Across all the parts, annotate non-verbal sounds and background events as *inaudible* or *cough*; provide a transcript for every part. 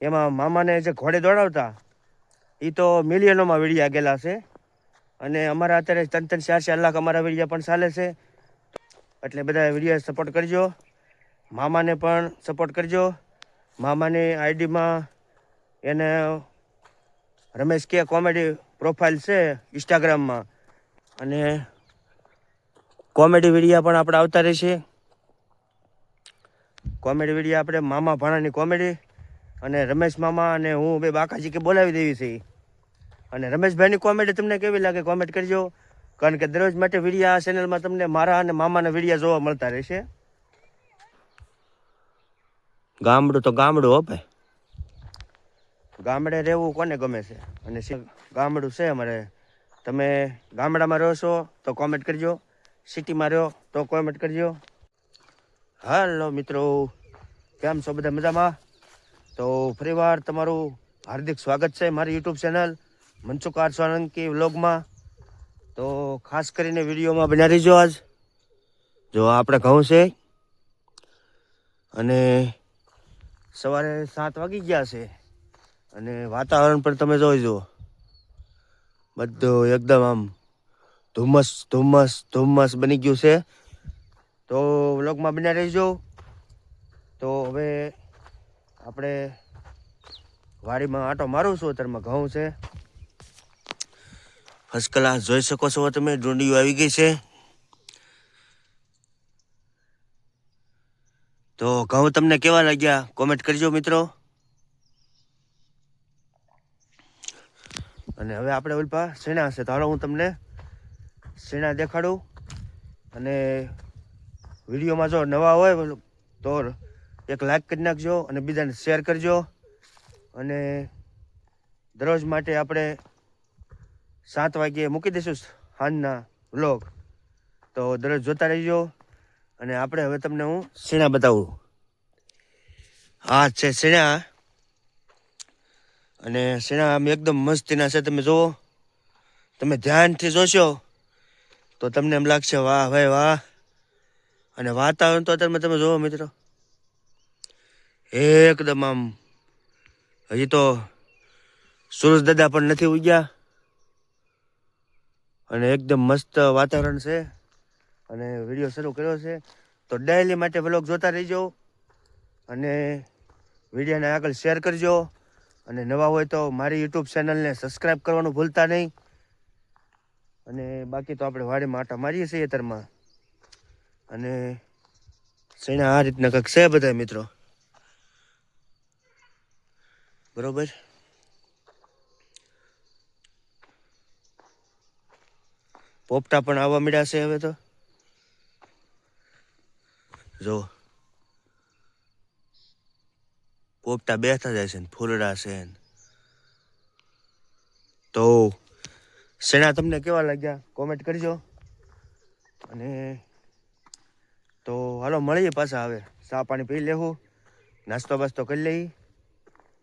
એમાં મામાને જે ઘોડે દોડાવતા એ તો મિલિયનોમાં વીડિયા ગયેલા છે. અને અમારા અત્યારે ત્રણ ત્રણ ચાર ચાર લાખ અમારા વીડિયા પણ ચાલે છે. એટલે બધા વીડિયા સપોર્ટ કરજો. મામાને પણ સપોર્ટ કરજો. મામાની આઈડીમાં એને રમેશ કે કોમેડી પ્રોફાઇલ છે ઇન્સ્ટાગ્રામમાં અને કોમેડી વિડીયા પણ આપણે આવતા રહેશે. કોમેડી વીડિયો આપણે મામા ભાણાની કોમેડી અને રમેશ મામા અને હું બે બાકાજી કે બોલાવી દેવી છે. અને રમેશભાઈની કોમેડી તમને કેવી લાગે કોમેન્ટ કરજો. કારણ કે દરરોજ માટે વિડીયા આ ચેનલમાં તમને મારા અને મામાના વિડીયા જોવા મળતા રહેશે. ગામડું તો ગામડું હો ભાઈ. ગામડે રહેવું કોને ગમે છે? અને ગામડું છે અમારે. તમે ગામડામાં રહો છો તો કોમેન્ટ કરજો. સિટીમાં રહો તો કોમેન્ટ કરજો. હાલો મિત્રો. કેમ છો બધા મજામાં? તો ફરીવાર તમારું હાર્દિક સ્વાગત છે મારી યુટ્યુબ ચેનલ મનસુકાર સોલંકી વ્લોગમાં. તો ખાસ કરીને વિડીયોમાં બના રહીજો આજ. જો આપણે ઘઉં છે. અને સવારે સાત વાગી ગયા છે. અને વાતાવરણ પણ તમે જોઈ જુઓ. બધું એકદમ આમ ધુમ્મસ ધુમ્મસ ધુમ્મસ બની ગયું છે. તો વ્લોગમાં બન્યા રહીજો. તો હવે આપણે વાડીમાં આટો મારું છું અત્યારમાં ઘઉં છે. ફર્સ્ટ ક્લાસ જોઈ શકો છો તમે, ડુંડીઓ આવી ગઈ છે. તો ઘઉં તમને કેવા લાગ્યા? કોમેન્ટ કરજો મિત્રો. અને હવે આપણે ઓલપા શેણા હશે? તો હાલો હું તમને શેણા દેખાડું. અને વિડીયોમાં જો નવા હોય, તો એક લાઈક કરી નાખજો અને બીજાને શેર કરજો. અને દરરોજ માટે આપણે સાત વાગ્યે મૂકી દઈશું સાંજના વ્લોગ તો દરરોજ જોતા રહીજો. અને આપણે હવે તમને હું શેણા બતાવું. આ છે સીણા. અને શેણા આમ એકદમ મસ્તીના છે. તમે જુઓ. તમે ધ્યાનથી જોશો તો તમને એમ લાગશે, વાહ ભાઈ, વાહ. અને વાતાવરણ તો અત્યારે તમે જુઓ મિત્રો. એકદમ આમ. હજી તો સુરજ દાદા પણ નથી ઉગ્યા. અને એકદમ મસ્ત વાતાવરણ છે. અને વીડિયો શરૂ કર્યો છે. તો ડેલી માટે વ્લોગ જોતા રહીજો. અને વિડીયોને આગળ શેર કરજો. અને નવા હોય તો મારી યુટ્યુબ ચેનલને સબસ્ક્રાઈબ કરવાનું ભૂલતા નહીં. અને બાકી તો આપણે વાડીમાં આટા મારીએ છીએ અત્યારમાં. અને શેણા આ રીતના કંઈક છે બધા મિત્રો? બરોબર? પોપટા પણ આવવા મળ્યા છે હવે તો. જો. પોપટા બેઠા જાય છે ને, ફૂલડા છે. તો સેના તમને કેવા લાગ્યા? કોમેન્ટ કરજો. અને તો હાલો, મળીએ પાછા હવે. ચા પાણી પી લેવું નાસ્તો બાસ્તો કરી લઈ.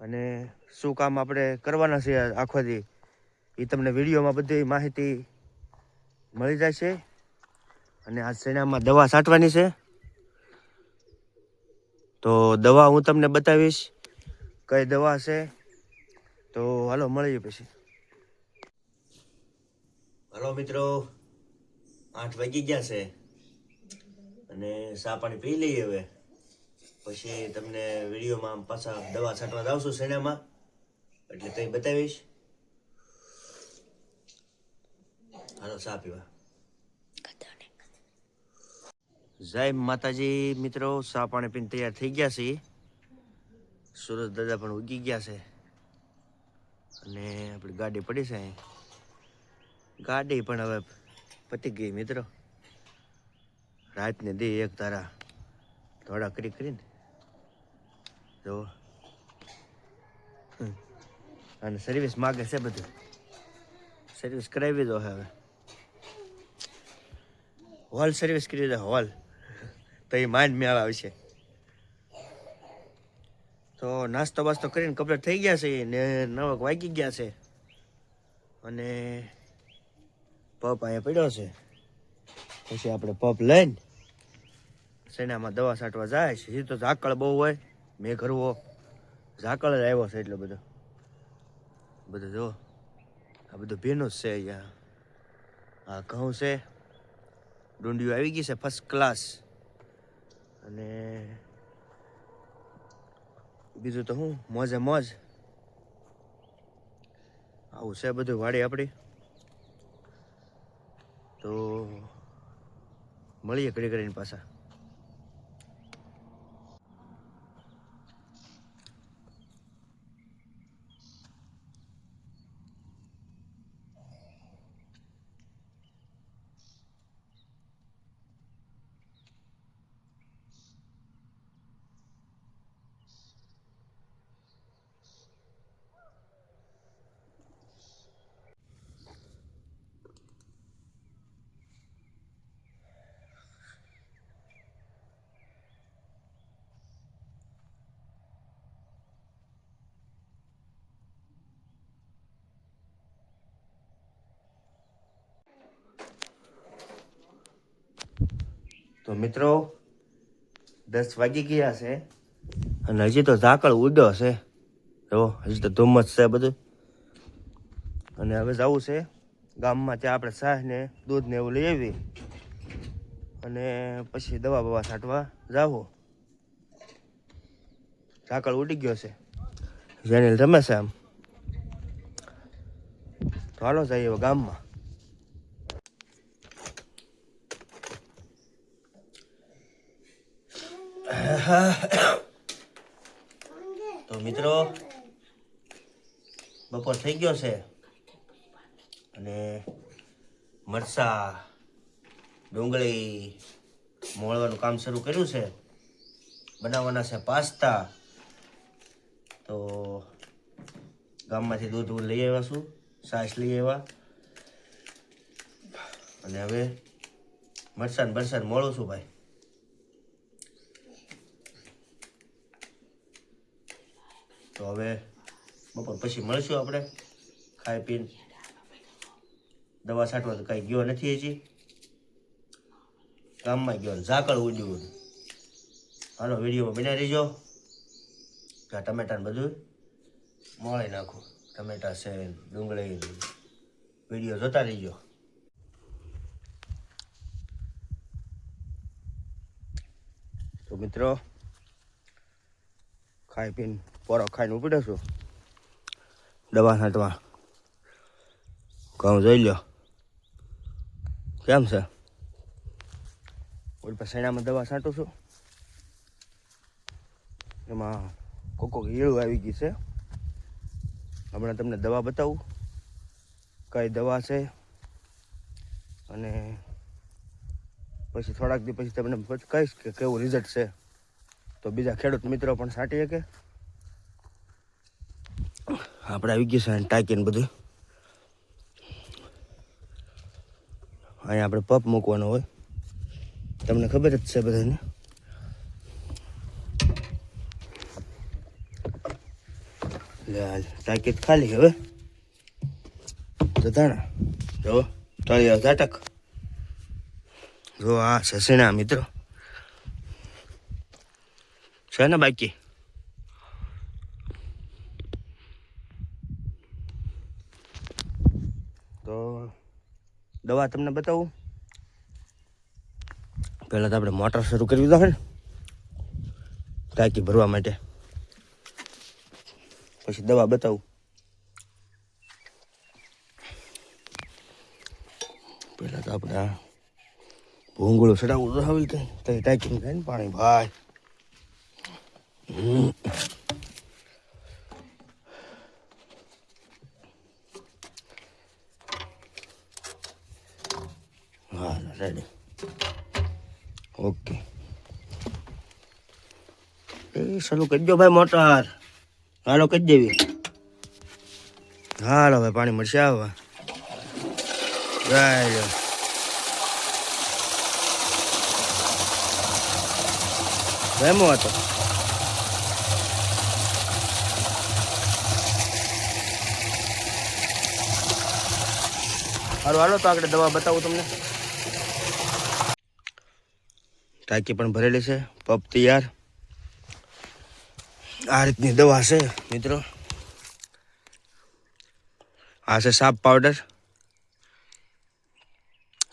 અને શું કામ આપણે કરવાના છે આખો દી? એ તમને વિડીયોમાં બધી માહિતી મળી જાય છે અને આ સેનામાં દવા છાંટવાની છે. તો દવા હું તમને બતાવીશ. કઈ દવા છે? તો હાલો, મળીએ પછી. હાલો મિત્રો, આઠ વાગી ગયા છે. અને ચા પાણી પી લઈએ હવે. પછી તમને વિડીયોમાં આમ પાછા દવા છાંટવા જાવશું શેણામાં? એટલે તઈ બતાવીશ. હાલો, ચા પીવા. જય માતાજી, મિત્રો, ચા પાણી પીને તૈયાર થઈ ગયા છે સુરત દાદા પણ ઉગી ગયા છે. અને આપણી ગાડી પડી છે અહીં. ગાડી પણ હવે પતી ગઈ, મિત્રો. રાતને દે એક તારા થોડા કરી કરીને. જો. અને સર્વિસ માગે છે બધું. સર્વિસ કરાવી દો હવે. હોલ સર્વિસ કરી દે હોલ તો એ માંડ મેળ આવશે. તો નાસ્તો બાસ્તો કરીને કમ્પ્લીટ થઈ ગયા છે ને નવક વાગી ગયા છે. અને પપ અહીંયા પડ્યો છે. પછી આપણે પપ લઈને શેનામાં દવા છાંટવા જાય છે. તો ઝાકળ બહુ હોય. મેં કરવો ઝાકળ જ આવ્યો છે એટલો બધો. બધો જો, આ બધું ભીનું જ છે અહીંયા. આ ઘઉં છે, ડુંડિયું આવી ગઈ છે ફર્સ્ટ ક્લાસ અને બીજું તો શું મોજે મોજ. આવું છે બધું વાડી આપણી તો મળીએ ઘડી કરીને પાછા. તો મિત્રો, દસ વાગી ગયા છે અને હજી તો ઝાકળ ઉડ્યો છે. જો, હજી તો ધુમ્મસ છે બધું. અને હવે જવું છે ગામમાં, ત્યાં આપણે શાહ ને દૂધ ને એવું લઈ આવી અને પછી દવા બવા છાંટવા જાવું. ઝાકળ ઉડી ગયો છે. જેને રમે છે આમ. તો હાલો જઈએ ગામમાં. *coughs* તો મિત્રો, બપોર થઈ ગયો છે અને મરસા, ડુંગળી મોળવાનું કામ શરૂ કર્યું છે. બનાવવાના છે પાસ્તા. તો ગામમાંથી દૂધ દૂધ લઈ આવ્યા છું, છાશ લઈ આવ્યા. અને હવે મરસાન બરસાન મોળું છું ભાઈ. તો હવે બપોર પછી મળશું આપણે. ખાઈ પીને. દવા છાંટવા તો કાંઈ ગયો નથી હજી. ગામમાં ગયો ઝાકળ ઉડ્યું હાલો, વિડીયોમાં બના રહીજો. આ ટમેટાને બધું મોળી નાખું. ટમેટા છે ડુંગળી વીડિયો જોતા રહીજો. તો મિત્રો, ખાઈ પીને પોરો ખાઈને ઉપડ્યો છું. દવા છાંટવા ઘઉં જોઈ લો કેમ છે? ઓલી પાસે શેણામાં દવા છાંટું છું. એમાં કોકો ઈળું આવી ગઈ છે. હમણાં તમને દવા બતાવું. કઈ દવા છે? અને પછી થોડાક દી પછી તમને કહીશ કે કેવું રિઝલ્ટ છે. તો બીજા ખેડૂત મિત્રો પણ છાંટી શકે. આપણે આવી ગયા છે ટાંકીને બધું. અહીંયા આપણે પપ મૂકવાનો હોય. તમને ખબર જ છે બધાને. ટાંકી ખાલી હવે. જતાણા જો તળિયા ઝાટક. જો, આ સીણા મિત્રો? છે ને બાકી? દવા તમને બતાવું. પહેલાં તો આપણે મોટર શરૂ કરી દીધો ને, ટાંકી ભરવા માટે. પછી દવા બતાવું. પહેલાં તો આપણે આ ભૂંગળું ચડાવવું તો હવે તો. ટાંકીને થાય ને પાણી. ભાઈ. એ ચાલુ કરી દો ભાઈ મોટર. હાલો કરી દેવી. હાલો ભાઈ, પાણી મળશે આવવા જાય એમો હતો સારું હાલો, તો આગળ દવા બતાવું તમને. ટાંકી પણ ભરેલી છે, પપ તૈયાર. આ રીતની દવા છે, મિત્રો. આ છે સાપ પાવડર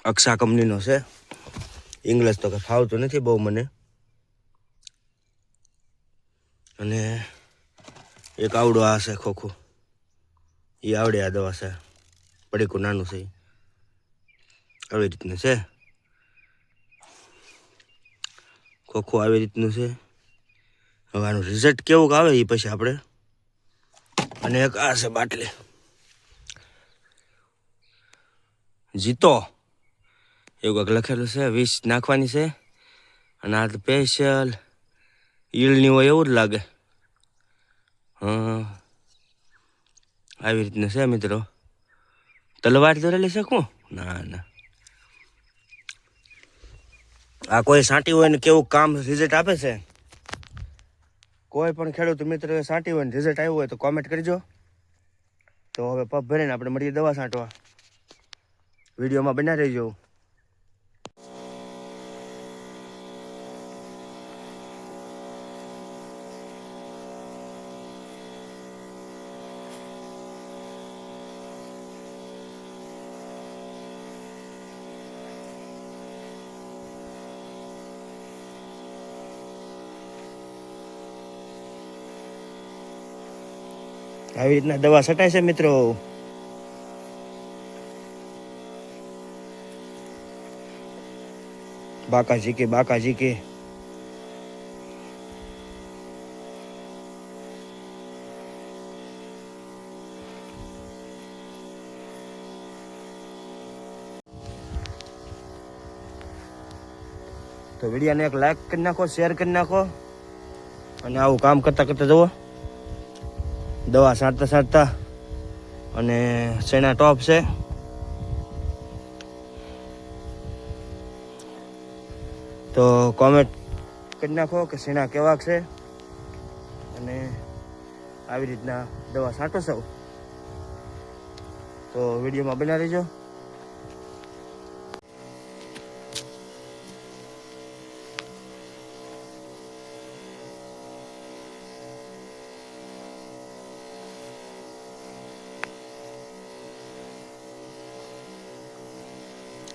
અક્ષા કંપનીનો છે. ઇંગ્લિશ તો કે ફાવતું નથી બહુ મને. અને એક આવડો આ છે ખોખું. એ આવડે આ દવા છે. પડીકું નાનું છે. આવી રીતનું છે. ખોખું આવી રીતનું છે. હવે આનું રિઝલ્ટ કેવું આવે એ પછી આપણે. અને એક આ છે બાટલી. જીતો. એવું કંઈક લખેલું છે, વીસ નાખવાની છે. અને આ તો સ્પેશિયલ ઈલની હોય એવું જ લાગે. હા. આવી રીતના છે મિત્રો. તલવાર દોરેલી શકું ના ના. આ કોઈ સાંટી હોય ને કેવું કામ રિઝલ્ટ આપે છે? કોઈ પણ ખેડૂત મિત્ર સાંટી હોય ને રિઝલ્ટ આવ્યું હોય તો કોમેન્ટ કરજો. તો હવે પગ ભરીને આપણે મળીએ દવા છાંટવા વિડીયોમાં બના રહીજો. આવી રીતના દવા છટાય છે મિત્રો? બાકાજી કે બાકાજી કે. તો વિડીયોને એક લાઈક કરી નાખો શેર કરી નાખો. અને આવું કામ કરતા કરતા જુઓ. દવા સારતા સારતા અને શેના ટોપ છે? તો કોમેન્ટ કરી નાખો કે શેના કેવાક છે? અને આવી રીતના દવા છાંટો સૌ. તો વિડીયોમાં બના રહેજો.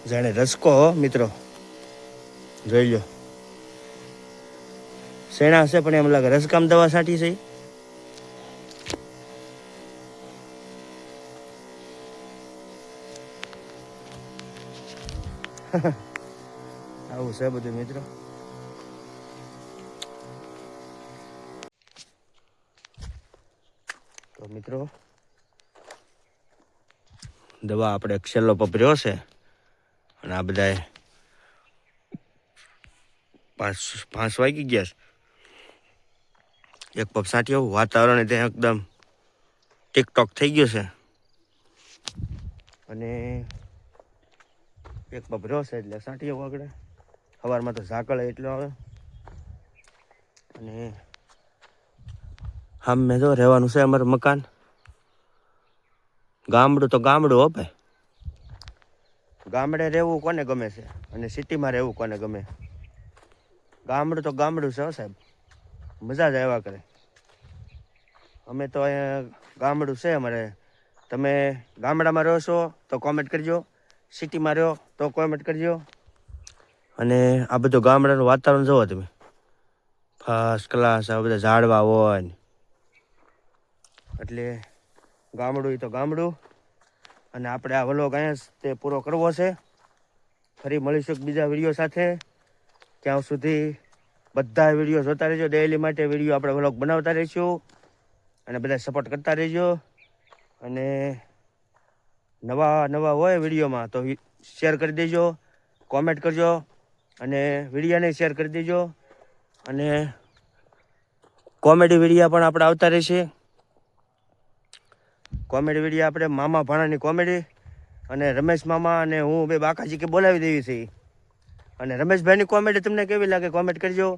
જાણે રસકો મિત્રો. જોઈ લો. શેણા હશે પણ એમ લાગે રસકામ દવા છાંટી છે *laughs* આવું છે બધું, મિત્રો. તો મિત્રો, દવા આપણે છેલ્લો પપર્યો છે અને આ બધા પાંચ પાંચ વાગી ગયા છે. એક પગ સાંટી આવું, વાતાવરણ ત્યાં એકદમ ટિકટોક થઈ ગયું છે. અને એક રહ્યો છે એટલે સાંટી આવું આગળ. સવારમાં તો ઝાકળ એટલો આવે. અને હા મેં જો રહેવાનું છે અમારું મકાન. ગામડું તો ગામડું હો ભાઈ. ગામડે રહેવું કોને ગમે છે? અને સિટીમાં રહેવું કોને ગમે? ગામડું તો ગામડું છે સાહેબ. મજા જ આવ્યા કરે. અમે તો અહીંયા ગામડું છે અમારે. તમે ગામડામાં રહો છો તો કોમેન્ટ કરજો. સિટીમાં રહો તો કોમેન્ટ કરજો. અને આ બધું ગામડાનું વાતાવરણ જુઓ તમે. ફર્સ્ટ ક્લાસ આ બધા ઝાડવા હોય. એટલે ગામડું એ તો ગામડું. અને આપણે આ વલોગ અહીંયા તે પૂરો કરવો છે. ફરી મળીશું બીજા વીડિયો સાથે. ત્યાં સુધી બધા વીડિયો જોતા રહેજો. ડેલી માટે વીડિયો આપણે વ્લોગ બનાવતા રહીશું. અને બધા સપોર્ટ કરતા રહેજો. અને નવા નવા હોય વિડીયોમાં તો શેર કરી દેજો. કોમેન્ટ કરજો. અને વિડીયાને શેર કરી દેજો. અને કોમેડી વિડીયા પણ આપણે આવતા રહેશે. કોમેડી વીડિયો આપણે મામા ભાણાની કોમેડી અને રમેશ મામા અને હું બે બાકાજી કે બોલાવી દેવી છે. અને રમેશભાઈની કોમેડી તમને કેવી લાગે કોમેન્ટ કરજો.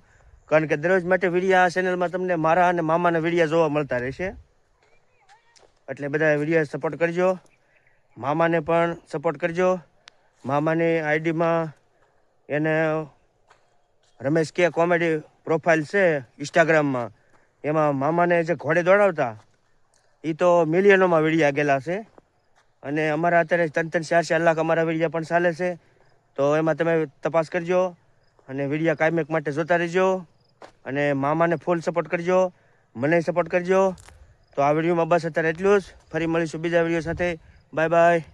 કારણ કે દરરોજ માટે વિડીયા આ ચેનલમાં તમને મારા અને મામાના વિડીયા જોવા મળતા રહેશે. એટલે બધા વિડીયા સપોર્ટ કરજો. મામાને પણ સપોર્ટ કરજો. મામાની આઈડીમાં એને રમેશ કે કોમેડી પ્રોફાઇલ છે ઇન્સ્ટાગ્રામમાં એમાં મામાને જે ઘોડે દોડાવતા એ તો મિલિયનોમાં વીડિયા ગયેલા છે. અને અમારા અત્યારે ત્રણ ત્રણ ચાર ચાર લાખ અમારા વીડિયા પણ ચાલે છે. તો એમાં તમે તપાસ કરજો અને વીડિયા કાયમેક માટે જોતા રહેજો. અને મામાને ફૂલ સપોર્ટ કરજો, મને સપોર્ટ કરજો. તો આ વિડીયોમાં બસ અત્યારે એટલું જ. ફરી મળીશું બીજા વીડિયો સાથે. Bye bye